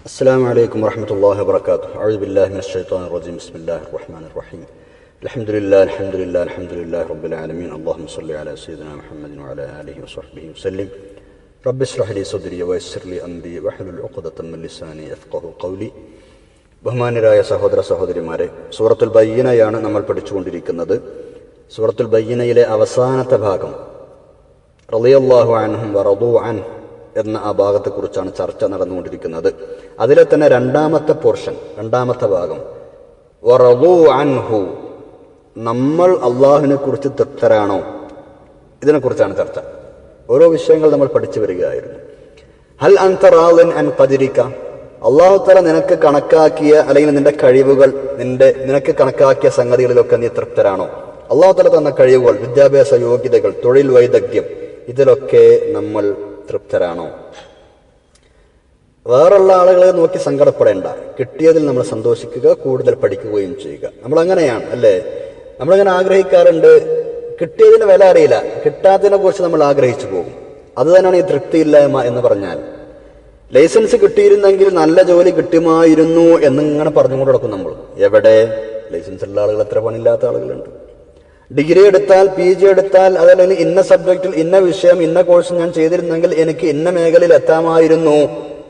السلام عليكم ورحمة الله وبركاته أعوذ بالله من الشيطان الرجيم بسم الله الرحمن الرحيم الحمد لله الحمد لله الحمد لله رب العالمين اللهم صل على سيدنا محمد وعلى آله وصحبه وسلم رب اشرح لي صدري ويسر لي أمري واحلل عقدة من لساني يفقه قولي ബഹുമാന്യരായ സഹോദര സഹോദരിമാരെ സൂറത്തുൽ ബയ്യനയാണ് നമ്മൾ പഠിച്ചുകൊണ്ടിരിക്കുന്നത് സൂറത്തുൽ ബയ്യനയിലെ അവസാനത്തെ ഭാഗം റളിയല്ലാഹു അൻഹും വറദു അൻ എന്ന ആ ഭാഗത്തെക്കുറിച്ചാണ് ചർച്ച നടന്നുകൊണ്ടിരിക്കുന്നത്. അതിലെ തന്നെ രണ്ടാമത്തെ പോർഷൻ രണ്ടാമത്തെ ഭാഗം. അൻഹു. നമ്മൾ അള്ളാഹുവിനെ കുറിച്ച് തൃപ്തരാണോ? ഇതിനെക്കുറിച്ചാണ് ചർച്ച. ഓരോ വിഷയങ്ങൾ നമ്മൾ പഠിച്ചു വരികയായിരുന്നു. ഹൽ അന്തറാലൻ അൻ കതിരിക്ക അള്ളാഹു തല നിനക്ക് കണക്കാക്കിയ അല്ലെങ്കിൽ നിന്റെ കഴിവുകൾ നിന്റെ നിനക്ക് കണക്കാക്കിയ സംഗതികളിലൊക്കെ നീ തൃപ്തരാണോ? അള്ളാഹു തല തന്ന കഴിവുകൾ വിദ്യാഭ്യാസ യോഗ്യതകൾ തൊഴിൽ വൈദഗ്ധ്യം ഇതിലൊക്കെ നമ്മൾ തൃപ്തരാണോ വേറുള്ള ആളുകളെ നോക്കി സങ്കടപ്പെടേണ്ട. കിട്ടിയതിൽ നമ്മൾ സന്തോഷിക്കുക കൂടുതൽ പഠിക്കുകയും ചെയ്യുക. നമ്മൾ അങ്ങനെയാണ് അല്ലേ? നമ്മളങ്ങനെ ആഗ്രഹിക്കാറുണ്ട് കിട്ടിയതിന് വില അറിയില്ല. കിട്ടാത്തതിനെ കുറിച്ച് നമ്മൾ ആഗ്രഹിച്ചു പോകും. അത് തന്നെയാണ് ഈ തൃപ്തിയില്ലായ്മ എന്ന് പറഞ്ഞാൽ. ലൈസൻസ് കിട്ടിയിരുന്നെങ്കിൽ നല്ല ജോലി കിട്ടുമായിരുന്നു എന്നിങ്ങനെ പറഞ്ഞുകൊണ്ട് നടക്കും നമ്മൾ. എവിടെ? ലൈസൻസ് ഉള്ള ആളുകൾ എത്ര പണിയില്ലാത്ത ആളുകളുണ്ട്. ഡിഗ്രി എടുത്താൽ പി ജി എടുത്താൽ അതല്ലെങ്കിൽ ഇന്ന സബ്ജക്റ്റിൽ ഇന്ന വിഷയം ഇന്ന കോഴ്സ് ഞാൻ ചെയ്തിരുന്നെങ്കിൽ എനിക്ക് ഇന്ന മേഖലയിൽ എത്താമായിരുന്നു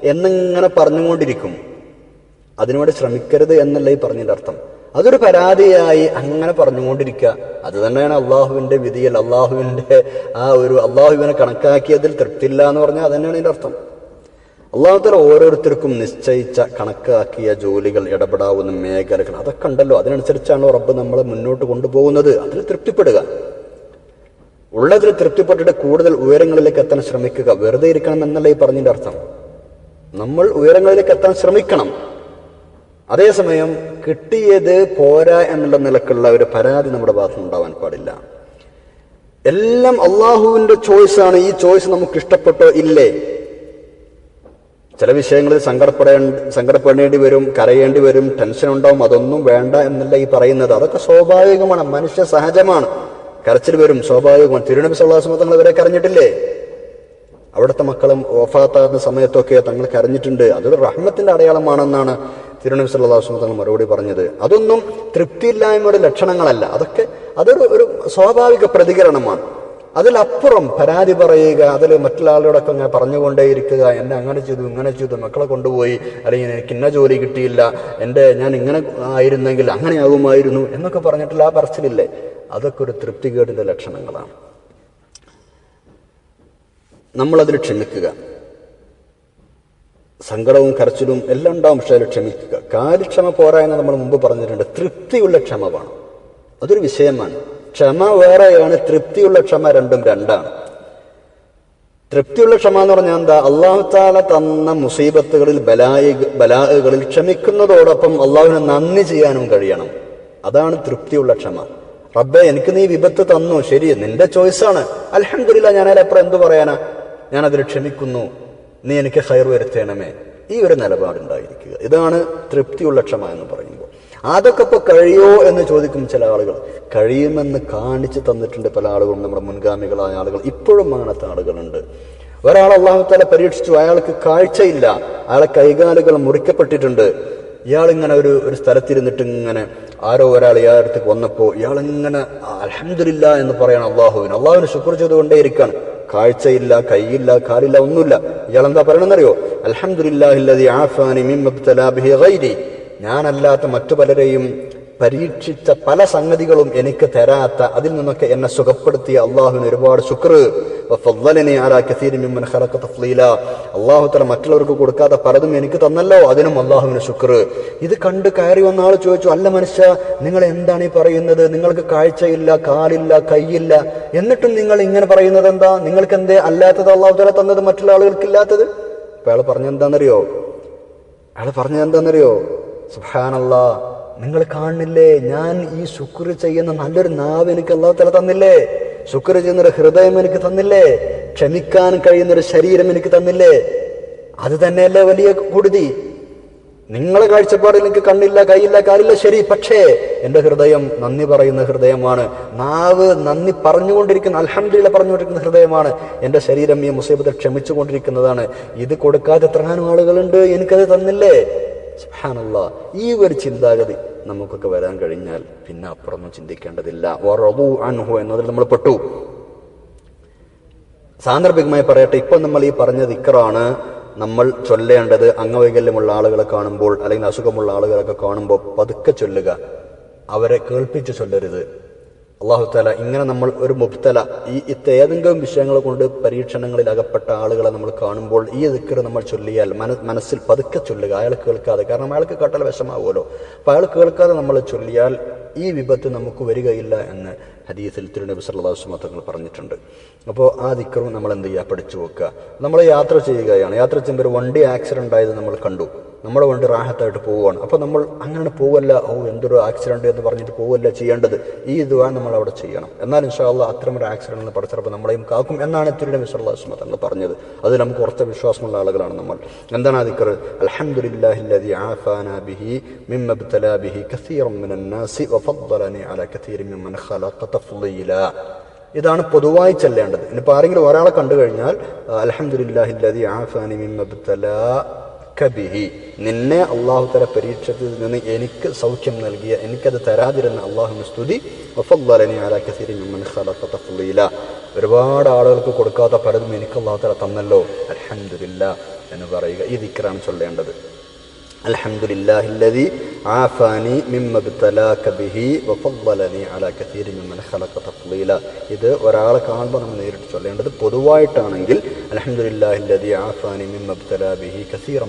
എന്നിങ്ങനെ പറഞ്ഞുകൊണ്ടിരിക്കും. അതിനുവേണ്ടി ശ്രമിക്കരുത് എന്നല്ല ഈ പറഞ്ഞതിന്റെ അർത്ഥം. അതൊരു പരാതിയായി അങ്ങനെ പറഞ്ഞുകൊണ്ടിരിക്കുക. അത് തന്നെയാണ് അള്ളാഹുവിന്റെ വിധിയിൽ അള്ളാഹുവിന്റെ ആ ഒരു അള്ളാഹുവിനെ കണക്കാക്കിയതിൽ തൃപ്തിയില്ല എന്ന് പറഞ്ഞാൽ അത് തന്നെയാണ് ഇതിന്റെ അർത്ഥം. അള്ളാഹുത്തല ഓരോരുത്തർക്കും നിശ്ചയിച്ച കണക്കാക്കിയ ജോലികൾ ഇടപെടാവുന്ന മേഖലകൾ അതൊക്കെ ഉണ്ടല്ലോ. അതിനനുസരിച്ചാണ് റബ്ബ് നമ്മളെ മുന്നോട്ട് കൊണ്ടുപോകുന്നത്. അതിൽ തൃപ്തിപ്പെടുക. ഉള്ളതിൽ തൃപ്തിപ്പെട്ടിട്ട് കൂടുതൽ ഉയരങ്ങളിലേക്ക് എത്താൻ ശ്രമിക്കുക. വെറുതെ ഇരിക്കണം എന്നല്ല ഈ പറഞ്ഞതിന്റെ അർത്ഥം. നമ്മൾ ഉയരങ്ങളിലേക്ക് എത്താൻ ശ്രമിക്കണം. അതേസമയം കിട്ടിയത് പോരാ എന്നുള്ള നിലക്കുള്ള ഒരു പരാതി നമ്മുടെ ഭാഗത്ത് ഉണ്ടാവാൻ പാടില്ല. എല്ലാം അള്ളാഹുവിന്റെ ചോയ്സാണ് ഈ ചോയ്സ് നമുക്ക് ഇഷ്ടപ്പെട്ടോ ഇല്ലേ? ചില വിഷയങ്ങളിൽ സങ്കടപ്പെടേണ്ട സങ്കടപ്പെടേണ്ടി വരും കരയേണ്ടി വരും ടെൻഷൻ ഉണ്ടാവും അതൊന്നും വേണ്ട എന്നല്ല ഈ പറയുന്നത്. അതൊക്കെ സ്വാഭാവികമാണ് മനുഷ്യ സഹജമാണ്. കരച്ചിൽ വരും സ്വാഭാവികമാണ്. തിരുനബി സല്ലാസ്മ തങ്ങൾ ഇവരെ കരഞ്ഞിട്ടില്ലേ? അവിടുത്തെ മക്കളും ഓഫാത്താകുന്ന സമയത്തൊക്കെ തങ്ങൾ കരഞ്ഞിട്ടുണ്ട്. അതൊരു റഹ്മത്തിന്റെ അടയാളമാണെന്നാണ് തിരുനബി സല്ലാസ്മ തങ്ങൾ മറുപടി പറഞ്ഞത്. അതൊന്നും തൃപ്തിയില്ലായ്മയുടെ ലക്ഷണങ്ങളല്ല. അതൊക്കെ അതൊരു ഒരു സ്വാഭാവിക പ്രതികരണമാണ്. അതിലപ്പുറം പരാതി പറയുക അതിൽ മറ്റുള്ള അങ്ങനെ പറഞ്ഞുകൊണ്ടേയിരിക്കുക എന്നെ അങ്ങനെ ചെയ്തു ഇങ്ങനെ ചെയ്തു മക്കളെ കൊണ്ടുപോയി അല്ലെങ്കിൽ എനിക്ക് ഇന്ന ജോലി കിട്ടിയില്ല എന്റെ ഞാൻ ഇങ്ങനെ ആയിരുന്നെങ്കിൽ അങ്ങനെ ആകുമായിരുന്നു എന്നൊക്കെ പറഞ്ഞിട്ടുള്ള ആ പറച്ചിലില്ലേ? അതൊക്കെ ഒരു തൃപ്തികേടിന്റെ ലക്ഷണങ്ങളാണ്. നമ്മളതിൽ ക്ഷമിക്കുക. സങ്കടവും കരച്ചിലും എല്ലാം ഉണ്ടാവും പക്ഷേ അതിൽ ക്ഷമിക്കുക. കാര്യക്ഷമ പോരായെന്ന് നമ്മൾ മുമ്പ് പറഞ്ഞിട്ടുണ്ട്. തൃപ്തിയുള്ള ക്ഷമ വേണം. അതൊരു വിഷയമാണ്. ക്ഷമ വേറെയാണ് തൃപ്തിയുള്ള ക്ഷമ രണ്ടും രണ്ടാണ്. തൃപ്തിയുള്ള ക്ഷമ എന്ന് പറഞ്ഞാൽ എന്താ? അള്ളാഹു താല തന്ന മുസീബത്തുകളിൽ ബലായി ബലാഹുകളിൽ ക്ഷമിക്കുന്നതോടൊപ്പം അള്ളാഹുവിന് നന്ദി ചെയ്യാനും കഴിയണം. അതാണ് തൃപ്തിയുള്ള ക്ഷമ. റബ്ബെ എനിക്ക് നീ വിപത്ത് തന്നു. ശരി നിന്റെ ചോയ്സാണ് അലഹമില്ല ഞാൻ അതിലപ്പുറം എന്തു പറയാനാ? ഞാൻ അതിൽ ക്ഷമിക്കുന്നു. നീ എനിക്ക് ഹയർ വരുത്തേണമേ. ഈ ഒരു നിലപാടുണ്ടായിരിക്കുക. ഇതാണ് തൃപ്തിയുള്ള ക്ഷമ എന്ന് പറയുമ്പോൾ അതൊക്കെ ഇപ്പോൾ കഴിയോ എന്ന് ചോദിക്കും ചില ആളുകൾ. കഴിയുമെന്ന് കാണിച്ചു തന്നിട്ടുണ്ട് പല ആളുകളും നമ്മുടെ മുൻഗാമികളായ ആളുകൾ. ഇപ്പോഴും അങ്ങനത്തെ ആളുകളുണ്ട്. ഒരാൾ അള്ളാഹുത്താല പരീക്ഷിച്ചു അയാൾക്ക് കാഴ്ചയില്ല. അയാളെ കൈകാലുകൾ മുറിക്കപ്പെട്ടിട്ടുണ്ട്. ഇയാളിങ്ങനെ ഒരു ഒരു സ്ഥലത്തിരുന്നിട്ട് ഇങ്ങനെ ആരോ ഒരാൾ ഇയാളുടെ വന്നപ്പോൾ ഇയാളിങ്ങനെ അലഹമില്ല എന്ന് പറയണം അള്ളാഹുവിന്. അള്ളാഹുവിന് ശുക്ർ ചെയ്തുകൊണ്ടേ ഇരിക്കാണ് കാഴ്ചയില്ല കൈയില്ല കാലില്ല ഒന്നുമില്ല. ഇയാൾ എന്താ പറയണമെന്നറിയോ അലഹമുല്ലാഹി ഞാനല്ലാത്ത മറ്റു പലരെയും പരീക്ഷിച്ച പല സംഗതികളും എനിക്ക് തരാത്ത അതിൽ നിന്നൊക്കെ എന്നെ സുഖപ്പെടുത്തിയ അള്ളാഹുവിന് ഒരുപാട് ശുക്ർ. അള്ളാഹു തല മറ്റുള്ളവർക്ക് കൊടുക്കാത്ത പലതും എനിക്ക് തന്നല്ലോ അതിനും അള്ളാഹുവിന് ശുക്ർ. ഇത് കണ്ട് കയറി വന്ന ആൾ ചോദിച്ചു അല്ല മനുഷ്യ നിങ്ങൾ എന്താണ് ഈ പറയുന്നത്? നിങ്ങൾക്ക് കാഴ്ചയില്ല കാലില്ല കൈയില്ല. എന്നിട്ടും നിങ്ങൾ ഇങ്ങനെ പറയുന്നത് എന്താ? നിങ്ങൾക്ക് എന്തേ അല്ലാത്തത് അള്ളാഹു തല തന്നത് മറ്റുള്ള ആളുകൾക്ക് ഇല്ലാത്തത്? അപ്പൊ അയാൾ പറഞ്ഞെന്താണെന്നറിയോ അയാൾ പറഞ്ഞത് സുഹാനല്ലാ നിങ്ങൾ കാണുന്നില്ലേ? ഞാൻ ഈ ശുക്ർ ചെയ്യുന്ന നല്ലൊരു നാവ് എനിക്ക് അള്ളാഹു തല തന്നില്ലേ? ശുക്ർ ചെയ്യുന്നൊരു ഹൃദയം എനിക്ക് തന്നില്ലേ? ക്ഷമിക്കാൻ കഴിയുന്നൊരു ശരീരം എനിക്ക് തന്നില്ലേ? അത് തന്നെയല്ലേ വലിയ കൂടുതി നിങ്ങളെ കാഴ്ചപ്പാടിൽ എനിക്ക് കണ്ണില്ല കൈയില്ല കാലില്ല ശരി പക്ഷേ എന്റെ ഹൃദയം നന്ദി പറയുന്ന ഹൃദയമാണ്. നാവ് നന്ദി പറഞ്ഞുകൊണ്ടിരിക്കുന്ന അലഹമില്ല പറഞ്ഞുകൊണ്ടിരിക്കുന്ന ഹൃദയമാണ്. എന്റെ ശരീരം ഈ മുസീബത്തിൽ ക്ഷമിച്ചുകൊണ്ടിരിക്കുന്നതാണ്. ഇത് കൊടുക്കാതെ എത്രങ്ങാനും ആളുകളുണ്ട് എനിക്കത് തന്നില്ലേ? സുബ്ഹാനല്ലാ ഈ ഒരു ചിന്താഗതി നമുക്കൊക്കെ വരാൻ കഴിഞ്ഞാൽ പിന്നെ അപ്പുറമൊന്നും ചിന്തിക്കേണ്ടതില്ല. വറദു അൻഹു എന്നതിൽ നമ്മൾ പെട്ടു. സാന്ദർഭികമായി പറയട്ടെ ഇപ്പൊ നമ്മൾ ഈ പറഞ്ഞ ദിക്കറാണ് നമ്മൾ ചൊല്ലേണ്ടത് അംഗവൈകല്യമുള്ള ആളുകളെ കാണുമ്പോൾ അല്ലെങ്കിൽ അസുഖമുള്ള ആളുകളൊക്കെ കാണുമ്പോൾ പതുക്കെ ചൊല്ലുക. അവരെ കേൾപ്പിച്ച് ചൊല്ലരുത്. അള്ളാഹു താല ഇങ്ങനെ നമ്മൾ ഒരു മുബ്തല ഈ ഇത്ത ഏതെങ്കിലും വിഷയങ്ങൾ കൊണ്ട് പരീക്ഷണങ്ങളിൽ അകപ്പെട്ട ആളുകളെ നമ്മൾ കാണുമ്പോൾ ഈ ദിക്കർ നമ്മൾ ചൊല്ലിയാൽ മന മനസ്സിൽ പതുക്കെ ചൊല്ലുക. അയാൾ കേൾക്കാതെ. കാരണം അയാൾക്ക് കേട്ടാൽ വിഷമാവുമല്ലോ. അപ്പം അയാൾ കേൾക്കാതെ നമ്മൾ ചൊല്ലിയാൽ ഈ വിപത്ത് നമുക്ക് വരികയില്ല എന്ന് ഹദീസിൽ തിരുനബി വസല്ലം തങ്ങൾ പറഞ്ഞിട്ടുണ്ട്. അപ്പോൾ ആ ദിക്കറും നമ്മൾ എന്ത് ചെയ്യുക? പഠിച്ചു വെക്കുക. നമ്മൾ യാത്ര ചെയ്യുകയാണ്. യാത്ര ചെയ്യുമ്പോൾ ഒരു വണ്ടി ആക്സിഡന്റ് ആയത് നമ്മൾ കണ്ടു. നമ്മുടെ വണ്ടി റാഹത്തായിട്ട് പോവുകയാണ്. അപ്പോൾ നമ്മൾ അങ്ങനെ പോവല്ല ഓ എന്തൊരു ആക്സിഡന്റ് എന്ന് പറഞ്ഞിട്ട് പോവല്ല ചെയ്യേണ്ടത്. ഈ ഇതുവാ നമ്മൾ അവിടെ ചെയ്യണം. എന്നാൽ ഇൻഷാല്ല അത്തരം ഒരു എന്ന് പഠിച്ചപ്പോൾ നമ്മളെയും കാക്കും. എന്നാണ് തിരുനബി അലൈഹി തങ്ങൾ പറഞ്ഞത്. അത് നമുക്ക് കുറച്ച് വിശ്വാസമുള്ള ആളുകളാണ് നമ്മൾ. എന്താണ് അതിക്കർ ദിക്കർ ആഫാന ബിഹി മിമ്മ ഇബ്തലാ ബിഹി കസീറം ഖലഖ ഇതാണ് പൊതുവായി ചെല്ലേണ്ടത്. ഇനിയിപ്പോൾ ആരെങ്കിലും ഒരാളെ കണ്ടു കഴിഞ്ഞാൽ അലഹമുല്ലാഹില്ലതി ആഫാനി മിമ്മബ്തലാ കബിഹി നിന്നെ അള്ളാഹു തല പരീക്ഷത്തിൽ നിന്ന് എനിക്ക് സൗഖ്യം നൽകിയ എനിക്കത് തരാതിരുന്ന അള്ളാഹുവിന് സ്തുതി. ഒരുപാട് ആളുകൾക്ക് കൊടുക്കാത്ത പലതും എനിക്ക് അള്ളാഹു തല തന്നല്ലോ. അലഹമില്ല എന്ന് പറയുക. ഈ ദിക്കറാണ് ചൊല്ലേണ്ടത്. الحمد لله الذي عافاني مما ابتلاك به وفضلني على كثير ممن خلق تفضيلا ഇത് ഒരാളെ കാണുമ്പോൾ നമ്മൾ നേരിട്ട് ചൊല്ലേണ്ടത് പൊതുവായിട്ടാണെങ്കിൽ അലഹമുല്ലാ ഇല്ലതി ആഫാനി മിമ്മ ابتلا به كثيرا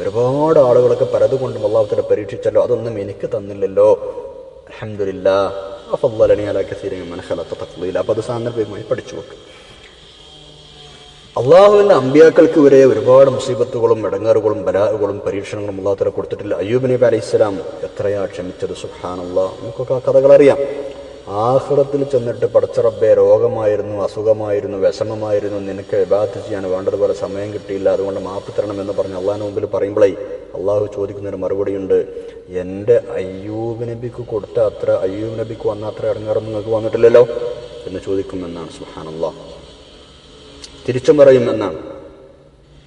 ഒരുപാട് ആളുകളൊക്കെ പലതുകൊണ്ടും അള്ളാഹുത്തിനെ പരീക്ഷിച്ചല്ലോ അതൊന്നും എനിക്ക് തന്നില്ലല്ലോ. അലഹമുല്ലാ അഫല്ലനി അല കസീർ മൻ ഖലഖ അപ്പോൾ അത് സാന്ദർഭികമായി പഠിച്ചു നോക്കും. അള്ളാഹുവിന്റെ അമ്പിയാക്കൾക്ക് വരെ ഒരുപാട് മുസീബത്തുകളും ഇടങ്ങാറുകളും ബലാറുകളും പരീക്ഷണങ്ങളും അള്ളാഹുത്തല കൊടുത്തിട്ടില്ല. അയ്യൂബ് നബി അലൈഹി ഇസ്ലാം എത്രയാ ക്ഷമിച്ചത്? സുഹാനുള്ള നമുക്കൊക്കെ ആ കഥകൾ അറിയാം. ആഹ്റത്തിൽ ചെന്നിട്ട് പടച്ചറബ്ബെ രോഗമായിരുന്നു അസുഖമായിരുന്നു വിഷമമായിരുന്നു നിനക്ക് വിവാഹത്തിൽ ചെയ്യാൻ വേണ്ടതുപോലെ സമയം കിട്ടിയില്ല അതുകൊണ്ട് മാപ്പ് തരണം എന്ന് പറഞ്ഞ് അള്ളാഹിന് മുമ്പിൽ പറയുമ്പോഴേ അള്ളാഹു ചോദിക്കുന്നൊരു മറുപടിയുണ്ട്. എന്റെ അയ്യൂബ് നബിക്ക് കൊടുത്ത അത്ര അയ്യൂബ് നബിക്ക് വന്ന അത്ര ഇടങ്ങാറും നിങ്ങൾക്ക് വന്നിട്ടില്ലല്ലോ? എന്ന് ചോദിക്കുമെന്നാണ്. സുഹാനല്ലാഹ് തിരിച്ചും പറയും എന്നാണ്.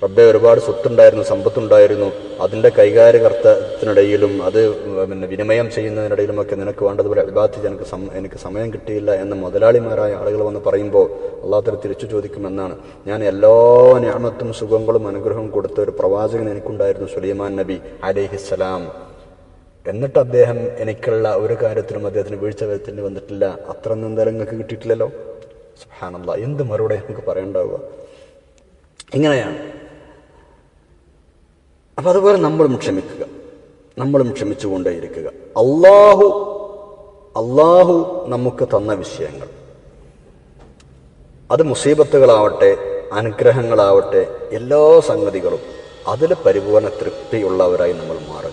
റബ്ബെ ഒരുപാട് സ്വത്തുണ്ടായിരുന്നു സമ്പത്തുണ്ടായിരുന്നു. അതിന്റെ കൈകാര്യകർത്തത്തിനിടയിലും അത് പിന്നെ വിനിമയം ചെയ്യുന്നതിനിടയിലുമൊക്കെ നിനക്ക് വേണ്ടതുപോലെ അഭിബാധിച്ച് എനിക്ക് എനിക്ക് സമയം കിട്ടിയില്ല എന്ന് മുതലാളിമാരായ ആളുകൾ വന്ന് പറയുമ്പോൾ അള്ളാഹത്തല തിരിച്ചു ചോദിക്കുമെന്നാണ്. ഞാൻ എല്ലാ ഞാമത്തും സുഖങ്ങളും അനുഗ്രഹവും കൊടുത്ത ഒരു പ്രവാചകൻ എനിക്കുണ്ടായിരുന്നു സുലൈമാൻ നബി അലിഹിസ്സലാം എന്നിട്ട് അദ്ദേഹം എനിക്കുള്ള ഒരു കാര്യത്തിനും അദ്ദേഹത്തിന് വീഴ്ച വരുത്തേണ്ടി വന്നിട്ടില്ല. അത്ര എന്തായാലും നിങ്ങൾക്ക് കിട്ടിയിട്ടില്ലല്ലോ? സുഹാനല്ല എന്ത് മറുപടി നമുക്ക് പറയണ്ടാവുക? ഇങ്ങനെയാണ്. അപ്പൊ അതുപോലെ നമ്മളും ക്ഷമിക്കുക. നമ്മളും ക്ഷമിച്ചുകൊണ്ടേയിരിക്കുക. അള്ളാഹു അള്ളാഹു നമുക്ക് തന്ന വിഷയങ്ങൾ. അത് മുസീബത്തുകളാവട്ടെ അനുഗ്രഹങ്ങളാവട്ടെ എല്ലാ സംഗതികളും അതിൽ പരിപൂർണ തൃപ്തിയുള്ളവരായി നമ്മൾ മാറുക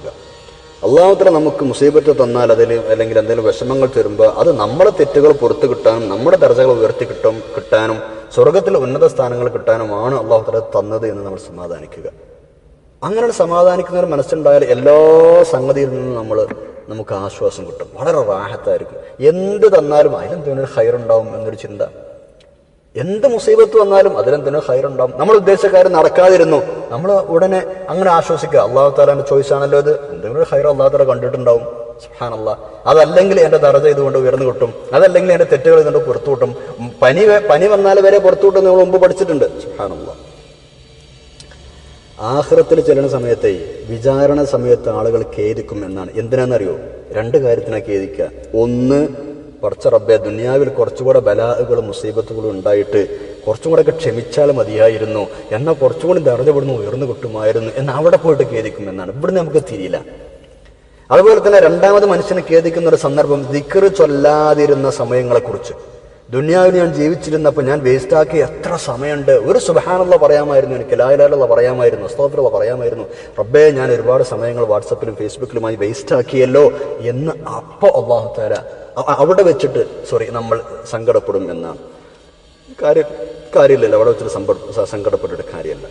അള്ളാഹുത്തല നമുക്ക് മുസീബത്ത് തന്നാൽ അതിൽ അല്ലെങ്കിൽ എന്തെങ്കിലും വിഷമങ്ങൾ തരുമ്പോൾ അത് നമ്മുടെ തെറ്റുകൾ പുറത്തു കിട്ടാനും നമ്മുടെ ദർജകൾ ഉയർത്തി കിട്ടും കിട്ടാനും സ്വർഗത്തിൽ ഉന്നത സ്ഥാനങ്ങൾ കിട്ടാനുമാണ് അള്ളാഹുത്തല തന്നത് എന്ന് നമ്മൾ സമാധാനിക്കുക. അങ്ങനെ സമാധാനിക്കുന്ന ഒരു മനസ്സുണ്ടായാൽ എല്ലാ സംഗതിയിൽ നിന്നും നമ്മൾ നമുക്ക് ആശ്വാസം കിട്ടും. വളരെ റാഹത്തായിരിക്കും. എന്ത് തന്നാലും അതിലെന്തെങ്കിലും ഹൈറുണ്ടാവും എന്നൊരു ചിന്ത. എന്ത് മുസീബത്ത് വന്നാലും അതിലെന്തിനോ ഹൈറുണ്ടാവും നമ്മൾ ഉദ്ദേശിച്ച നടക്കാതിരുന്നു. നമ്മൾ ഉടനെ അങ്ങനെ ആശ്വസിക്കുക. അള്ളാഹു താലാന്റെ ചോയ്സ് ആണല്ലോ ഇത്. എന്തെങ്കിലും ഹൈർ അള്ളാഹു താല കണ്ടിട്ടുണ്ടാവും. സുഹാനല്ല അതല്ലെങ്കിൽ എന്റെ ദർജ ഇതുകൊണ്ട് ഉയർന്നു കിട്ടും. അതല്ലെങ്കിൽ എന്റെ തെറ്റുകൾ ഇതുകൊണ്ട് പുറത്തു കിട്ടും. പനി പനി വന്നാൽ വരെ പുറത്തു കിട്ടും നമ്മൾ മുമ്പ് പഠിച്ചിട്ടുണ്ട്. സുഹാനല്ല ആഹ്റത്തിൽ ചെല്ലുന്ന സമയത്തെ വിചാരണ സമയത്ത് ആളുകൾ ഖേദിക്കും എന്നാണ്. എന്തിനാണെന്നറിയോ രണ്ട് കാര്യത്തിനാണ് ഖേദിക്കുക. ഒന്ന് കുറച്ച് റബ്ബെ ദുനിയാവിൽ കുറച്ചുകൂടെ ബലാഹുകളും മുസീബത്തുകളും ഉണ്ടായിട്ട് കുറച്ചും കൂടെ ഒക്കെ ക്ഷമിച്ചാൽ മതിയായിരുന്നു. എന്നാൽ കുറച്ചും കൂടി ദർജപ്പെടുന്നു ഉയർന്നു കിട്ടുമായിരുന്നു എന്ന് അവിടെ പോയിട്ട് ഖേദിക്കും എന്നാണ് ഇവിടുന്ന് നമുക്ക് തിരിയില്ല. അതുപോലെ തന്നെ രണ്ടാമത് മനുഷ്യനെ ഖേദിക്കുന്ന ഒരു സന്ദർഭം ദിക്കറ് ചൊല്ലാതിരുന്ന സമയങ്ങളെക്കുറിച്ച്. ദുനിയാവിൽ ഞാൻ ജീവിച്ചിരുന്നപ്പോൾ ഞാൻ വേസ്റ്റാക്കി എത്ര സമയമുണ്ട്. ഒരു സുഭാനുള്ള പറയാമായിരുന്നു എനിക്ക് ലായലാലുള്ള പറയാമായിരുന്നു അസ്തോഫറുള്ള പറയാമായിരുന്നു. റബ്ബേ ഞാൻ ഒരുപാട് സമയങ്ങൾ വാട്സപ്പിലും ഫേസ്ബുക്കിലുമായി വേസ്റ്റാക്കിയല്ലോ എന്ന് അപ്പോൾ അള്ളാഹു താര അവിടെ വെച്ചിട്ട് സോറി നമ്മൾ സങ്കടപ്പെടും എന്നാണ്. കാര്യം കാര്യമില്ലല്ലോ അവിടെ വെച്ചിട്ട് സമ്പ സങ്കടപ്പെട്ടിട്ട് കാര്യമല്ല.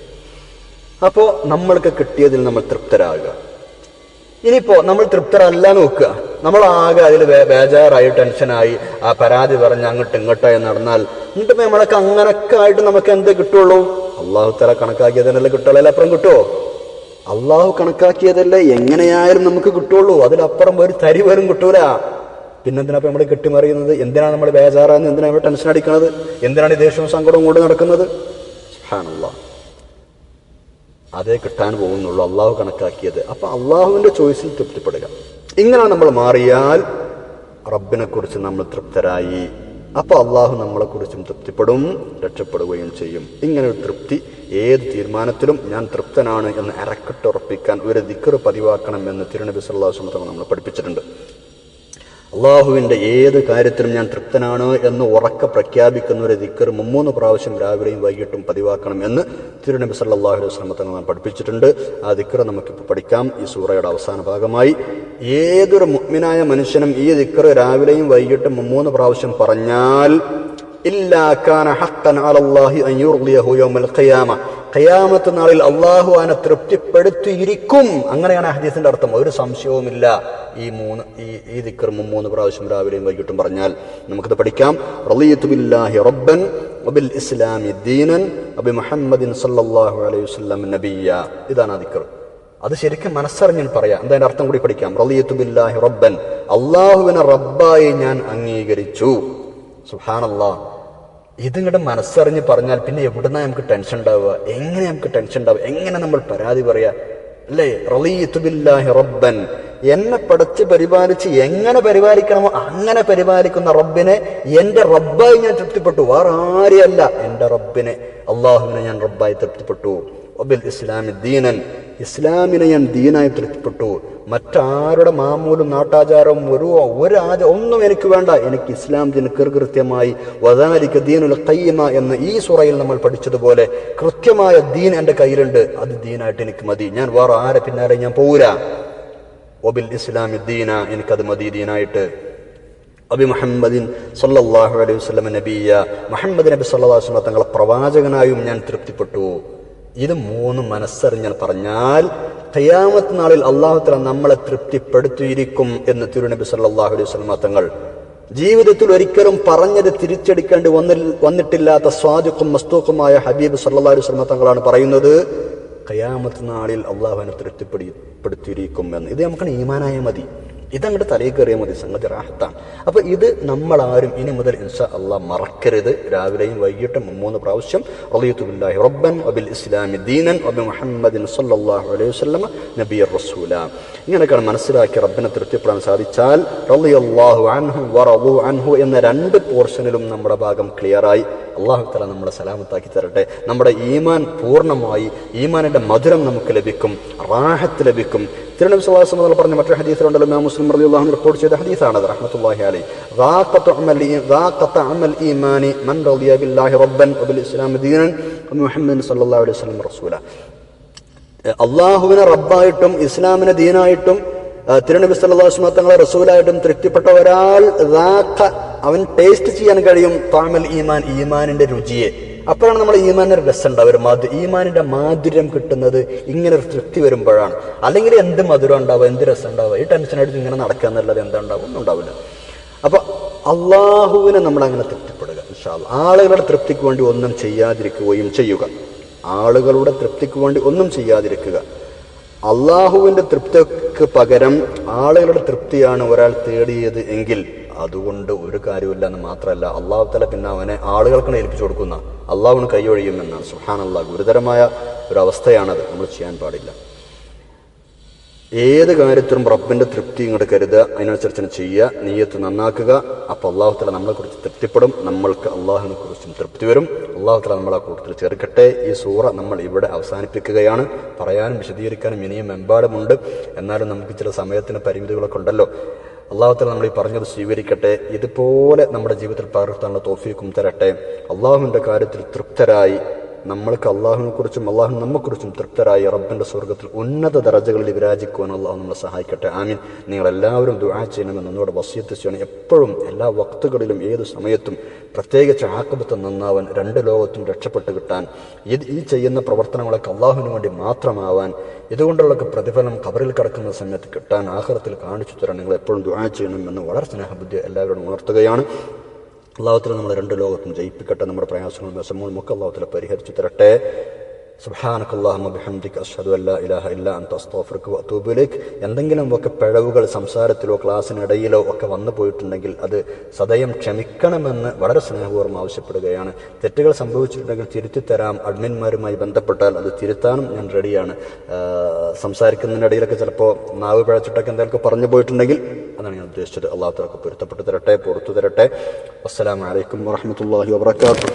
അപ്പോൾ നമ്മൾക്ക് കിട്ടിയതിൽ നമ്മൾ തൃപ്തരാകുക. ഇനിയിപ്പോ നമ്മൾ തൃപ്തരല്ല നോക്കുക. നമ്മൾ ആകെ അതിൽ ബേജാറായി ടെൻഷനായി ആ പരാതി പറഞ്ഞ് അങ്ങോട്ട് ഇങ്ങോട്ടായി നടന്നാൽ എന്നിട്ട് നമ്മളൊക്കെ അങ്ങനൊക്കെ ആയിട്ട് നമുക്ക് എന്ത് കിട്ടുള്ളൂ? അള്ളാഹു തല കണക്കാക്കിയതിനല്ലേ കിട്ടുള്ളൂ? അപ്പുറം കിട്ടുമോ അള്ളാഹു കണക്കാക്കിയതല്ലേ? എങ്ങനെയായാലും നമുക്ക് കിട്ടുള്ളൂ. അതിലപ്പുറം ഒരു തരി വരും കിട്ടൂല. പിന്നെന്തിനാ നമ്മൾ കെട്ടിമറിയുന്നത്? എന്തിനാണ് നമ്മൾ ബേജാറാകുന്നത്? എന്തിനാണ് നമ്മൾ ടെൻഷൻ അടിക്കുന്നത്? എന്തിനാണ് ഈ ദേഷ്യവും സങ്കടവും കൊണ്ട് നടക്കുന്നത്? സുബ്ഹാനല്ലാഹ് അതേ കിട്ടാൻ പോകുന്നുള്ളൂ അള്ളാഹു കണക്കാക്കിയത്. അപ്പം അള്ളാഹുവിന്റെ ചോയ്സിൽ തൃപ്തിപ്പെടുക. ഇങ്ങനെ നമ്മൾ മാറിയാൽ റബ്ബിനെക്കുറിച്ച് നമ്മൾ തൃപ്തരായി. അപ്പോൾ അള്ളാഹു നമ്മളെക്കുറിച്ചും തൃപ്തിപ്പെടും രക്ഷപ്പെടുകയും ചെയ്യും. ഇങ്ങനെ ഒരു തൃപ്തി ഏത് തീരുമാനത്തിലും ഞാൻ തൃപ്തനാണ് എന്ന് അരക്കിട്ടുറപ്പിക്കാൻ ഒരു ദിക്കറ് പതിവാക്കണം എന്ന് തിരുനബി സല്ലാഹു സുമത്തങ്ങൾ നമ്മൾ പഠിപ്പിച്ചിട്ടുണ്ട്. അള്ളാഹുവിന്റെ ഏത് കാര്യത്തിലും ഞാൻ തൃപ്തനാണ് എന്ന് ഉറക്ക പ്രഖ്യാപിക്കുന്ന ഒരു ദിക്കർ മുമ്മൂന്ന് പ്രാവശ്യം രാവിലെയും വൈകിട്ടും പതിവാക്കണം എന്ന് തിരുനബി സല്ലാഹു അലൈഹി വസ്ലമ നാം പഠിപ്പിച്ചിട്ടുണ്ട്. ആ ദിക്കർ നമുക്കിപ്പോൾ പഠിക്കാം. ഈ സൂറയുടെ അവസാന ഭാഗമായി. ഏതൊരു മുഗ്മിനായ മനുഷ്യനും ഈ ദിക്കർ രാവിലെയും വൈകിട്ടും മുമ്മൂന്ന് പ്രാവശ്യം പറഞ്ഞാൽ ഖയാമത്ത് നാളിൽ അള്ളാഹു അവനെ തൃപ്തിപ്പെടുത്തിയിരിക്കും. അങ്ങനെയാണ് ഹദീസിന്റെ അർത്ഥം. ഒരു സംശയവുമില്ല. ഈ മൂന്ന് ഈ ഈ ദിക്കർ മൂന്ന് പ്രാവശ്യം രാവിലെയും വൈകിട്ടും പറഞ്ഞാൽ നമുക്കത് പഠിക്കാം. റളിയതു ബില്ലാഹി റബ്ബൻ വബിൽ ഇസ്ലാമി ദീനൻ അബി മുഹമ്മദിൻ സല്ലല്ലാഹു അലൈഹി വസല്ലം നബിയ ഇതാണ് ആ ദിക്കർ അത് ശരിക്കും മനസ്സറിഞ്ഞു പറയാം. എന്താ അർത്ഥം കൂടി പഠിക്കാം. റളിയതു ബില്ലാഹി റബ്ബൻ. അള്ളാഹുവിനെ റബ്ബായി ഞാൻ അംഗീകരിച്ചു. സുഹാനല്ലാ ഇതിങ്ങോട്ട് മനസ്സറിഞ്ഞ് പറഞ്ഞാൽ പിന്നെ എവിടുന്ന നമുക്ക് ടെൻഷൻ ഉണ്ടാവുക? എങ്ങനെ നമുക്ക് ടെൻഷൻ ഉണ്ടാവുക? എങ്ങനെ നമ്മൾ പരാതി പറയാ? അല്ലേ? റലീത്തുബില്ലാഹി റബ്ബൻ. എന്നെ പടച്ച് പരിപാലിച്ച് എങ്ങനെ പരിപാലിക്കണമോ അങ്ങനെ പരിപാലിക്കുന്ന റബ്ബിനെ എന്റെ റബ്ബായി ഞാൻ തൃപ്തിപ്പെട്ടു. വേറെ ആരെയല്ല എന്റെ റബ്ബിനെ. അള്ളാഹുവിനെ ഞാൻ റബ്ബായി തൃപ്തിപ്പെട്ടു. ഒബിൽ ഇസ്ലാമി ദീനൻ. ഇസ്ലാമിനെ ഞാൻ ദീനായി തൃപ്തിപ്പെട്ടു. മറ്റാരുടെ മാമൂലും നാട്ടാചാരവും ഒരു ഒരു ആച ഒന്നും എനിക്ക് വേണ്ട. എനിക്ക് ഇസ്ലാം ദിന് കൃത്യമായി വദാലിക്ക് ദീനുൽ കയ്യമ എന്ന് ഈ സുറയിൽ നമ്മൾ പഠിച്ചതുപോലെ കൃത്യമായ ദീൻ എന്റെ കയ്യിലുണ്ട്. അത് ദീനായിട്ട് എനിക്ക് മതി. ഞാൻ വേറെ ആരെ പിന്നാലെ ഞാൻ പോകൂല ഒബിൽ ഇസ്ലാമി ദീന എനിക്കത് മതി ദീനായിട്ട്. അബി മുഹമ്മദിൻ സല്ലാഹു അലൈഹി വസല്ലം നബിയ. മുഹമ്മദ് നബി സല്ലാ അലൈഹി തങ്ങളെ പ്രവാചകനായും ഞാൻ തൃപ്തിപ്പെട്ടു. ഇത് മൂന്ന് മനസ്സറിഞ്ഞാൽ പറഞ്ഞാൽ ഖയാമത്ത് നാളിൽ അള്ളാഹു തല നമ്മളെ തൃപ്തിപ്പെടുത്തിയിരിക്കും എന്ന് തിരുനബി സല്ലാഹു അലൈഹി വസല്ലം തങ്ങൾ ജീവിതത്തിൽ ഒരിക്കലും പറഞ്ഞത് തിരിച്ചെടുക്കേണ്ടി വന്നിൽ വന്നിട്ടില്ലാത്ത സ്വാദുക്കും മസ്തൂക്കുമായ ഹബീബ് സല്ലല്ലാഹു അലൈഹി വസല്ലം തങ്ങളാണ് പറയുന്നത് ഖയാമത്ത് നാളിൽ അള്ളാഹുവിനെ തൃപ്തിപ്പെടുത്തിയിരിക്കും എന്ന്. ഇത് നമുക്കാണ് ഈമാനായ മതി. ഇതങ്ങോട്ട് തലയിൽ കയറിയാൽ മതി. സംഗതി റാഹത്താണ്. അപ്പൊ ഇത് നമ്മളാരും ഇനി മുതൽ ഇൻഷാ അള്ളാഹ് മറക്കരുത്. രാവിലെയും വൈകിട്ടും മൂന്ന് പ്രാവശ്യം റളിയത്തുബില്ലാഹി റബ്ബൻ അബിൽ ഇസ്ലാമി ദീനൻ അബി മുഹമ്മദിൻ സല്ലാഹു അലൈഹി വസ്ലമ നബിയർ റസൂല. ഇങ്ങനെയൊക്കെയാണ് മനസ്സിലാക്കി റബ്ബിനെ തൃപ്തിപ്പെടാൻ സാധിച്ചാൽ റളിയല്ലാഹു അൻഹു വറളു അൻഹു എന്ന രണ്ട് പോർഷനിലും നമ്മുടെ ഭാഗം ക്ലിയറായി. അള്ളാഹു തല നമ്മളെ സലാമത്താക്കി തരട്ടെ. നമ്മുടെ ഈമാൻ പൂർണമായി ഈമാനിന്റെ മധുരം നമുക്ക് ലഭിക്കും റാഹത്ത് ലഭിക്കും. തിരുനബി സ്വലാഹു മുതൽ പറഞ്ഞ മറ്റൊരു ഹദീസിലുണ്ടല്ലോ ഇമാം മുസ്ലിം റബി അൻഹു റിപ്പോർട്ട് ചെയ്ത ഹദീസാണ് ഈമാനി മൻ ബില്ലാഹി റബ്ബൻ ദീനൻ സല്ലല്ലാഹു അലൈഹി വസല്ലം റസൂല. അള്ളാഹുവിനെ റബ്ബായിട്ടും ഇസ്ലാമിനെ ദീനായിട്ടും തിരുനബി സല്ലാസ്മ തങ്ങളെ റസൂലായിട്ടും തൃപ്തിപ്പെട്ട ഒരാൾ അവൻ ടേസ്റ്റ് ചെയ്യാൻ കഴിയും താമൽ ഈമാൻ ഈമാനിന്റെ രുചിയെ. അപ്പോഴാണ് നമ്മൾ ഈമാനിന്റെ രസം ഉണ്ടാവുക. മാധു ഈമാനിന്റെ മാധുര്യം കിട്ടുന്നത് ഇങ്ങനെ ഒരു തൃപ്തി വരുമ്പോഴാണ്. അല്ലെങ്കിൽ എന്ത് മധുരം ഉണ്ടാവുക എന്ത് രസം ഉണ്ടാവുക ഈ ടെൻഷനായിട്ട് ഇങ്ങനെ നടക്കുക എന്നുള്ളത് എന്താ ഉണ്ടാവും ഉണ്ടാവില്ല. അപ്പൊ അള്ളാഹുവിനെ നമ്മൾ അങ്ങനെ തൃപ്തിപ്പെടുക ആളുകളുടെ തൃപ്തിക്ക് വേണ്ടി ഒന്നും ചെയ്യാതിരിക്കുകയും ചെയ്യുക. ആളുകളുടെ തൃപ്തിക്ക് വേണ്ടി ഒന്നും ചെയ്യാതിരിക്കുക. അള്ളാഹുവിന്റെ തൃപ്തിക്ക് പകരം ആളുകളുടെ തൃപ്തിയാണ് ഒരാൾ തേടിയത് എങ്കിൽ അതുകൊണ്ട് ഒരു കാര്യമില്ല എന്ന് മാത്രമല്ല അള്ളാഹു തല പിന്നെ അവനെ ആളുകൾക്കാണ് ഏൽപ്പിച്ചു കൊടുക്കുന്ന അള്ളാഹുവിന് കൈയൊഴിയുമെന്നാണ് അള്ളാഹ് ഗുരുതരമായ ഒരു അവസ്ഥയാണത്. നമ്മൾ ചെയ്യാൻ പാടില്ല. ഏത് കാര്യത്തിലും റബ്ബിന്റെ തൃപ്തി ഇങ്ങോട്ട് കരുതുക അതിനനുസരിച്ച് ചെയ്യുക നീയത്ത് നന്നാക്കുക. അപ്പോൾ അള്ളാഹുത്തല നമ്മളെക്കുറിച്ച് നമ്മളെ കുറിച്ച് തൃപ്തിപ്പെടും നമ്മൾക്ക് അള്ളാഹുവിനെ കുറിച്ചും തൃപ്തി വരും. അള്ളാഹുത്തല നമ്മളെ കൂട്ടത്തിൽ ചേർക്കട്ടെ. ഈ സൂറ നമ്മൾ ഇവിടെ അവസാനിപ്പിക്കുകയാണ്. പറയാനും വിശദീകരിക്കാനും ഇനിയും എമ്പാടുമുണ്ട്. എന്നാലും നമുക്ക് ചില സമയത്തിന് പരിമിതികളൊക്കെ ഉണ്ടല്ലോ. അള്ളാഹുത്തല നമ്മൾ ഈ പറഞ്ഞത് സ്വീകരിക്കട്ടെ. ഇതുപോലെ നമ്മുടെ ജീവിതത്തിൽ പകർത്താനുള്ള തോഫീക്കും തരട്ടെ. അള്ളാഹുവിന്റെ കാര്യത്തിൽ തൃപ്തരായി. നമ്മൾക്ക് അള്ളാഹുവിനെ കുറിച്ചും അള്ളാഹു നമ്മെക്കുറിച്ചും തൃപ്തരായ റബ്ബിന്റെ സ്വർഗത്തിൽ ഉന്നത ദരജകളിൽ വിരാജിക്കുവാൻ അള്ളാഹു നമ്മളെ സഹായിക്കട്ടെ. ആമീൻ. നിങ്ങൾ എല്ലാവരും ദുആ ചെയ്യണമെന്ന് ഒന്നുകൂടെ വസ്യത്ത് ചെയ്യണം എപ്പോഴും എല്ലാ വക്തുകളിലും ഏത് സമയത്തും പ്രത്യേകിച്ച് ആക്കബത്ത് നന്നാവാൻ രണ്ട് ലോകത്തും രക്ഷപ്പെട്ട് കിട്ടാൻ ഇത് ഈ ചെയ്യുന്ന പ്രവർത്തനങ്ങളൊക്കെ അള്ളാഹുവിന് വേണ്ടി മാത്രമാവാൻ ഇതുകൊണ്ടുള്ള പ്രതിഫലം കബറിൽ കിടക്കുന്ന സമയത്ത് കിട്ടാൻ ആഹാരത്തിൽ കാണിച്ചു തരാൻ നിങ്ങൾ എപ്പോഴും ദുആ ചെയ്യണമെന്ന് വളരെ സ്നേഹബുദ്ധി എല്ലാവരോടും ഉണർത്തുകയാണ്. അള്ളാഹുത്തിൽ നമ്മൾ രണ്ട് ലോകത്തും ജയിപ്പിക്കട്ടെ നമ്മുടെ പ്രയാസങ്ങളും വിഷമങ്ങളും ഒക്കെ അള്ളാഹുത്തിൽ പരിഹരിച്ചു തരട്ടെ. ഇലാഹ ഇല്ല എന്തെങ്കിലും ഒക്കെ പിഴവുകൾ സംസാരത്തിലോ ക്ലാസ്സിനിടയിലോ ഒക്കെ വന്നു പോയിട്ടുണ്ടെങ്കിൽ അത് സദയം ക്ഷമിക്കണമെന്ന് വളരെ സ്നേഹപൂർവം ആവശ്യപ്പെടുകയാണ്. തെറ്റുകൾ സംഭവിച്ചിട്ടുണ്ടെങ്കിൽ തിരുത്തി തരാം അഡ്മിന്മാരുമായി ബന്ധപ്പെട്ടാൽ അത് തിരുത്താനും ഞാൻ റെഡിയാണ് സംസാരിക്കുന്നതിനിടയിലൊക്കെ ചിലപ്പോൾ നാവ് പിഴച്ചിട്ടൊക്കെ എന്തെങ്കിലും പറഞ്ഞു പോയിട്ടുണ്ടെങ്കിൽ അതാണ് ഞാൻ ഉദ്ദേശിച്ചത്. അള്ളാഹു തലക്ക് പൊരുത്തപ്പെട്ടു തരട്ടെ പുറത്തു തരട്ടെ. അസ്സലാമലൈക്കും വാഹമത്തല്ലാഹി വാബർക്കാത്തു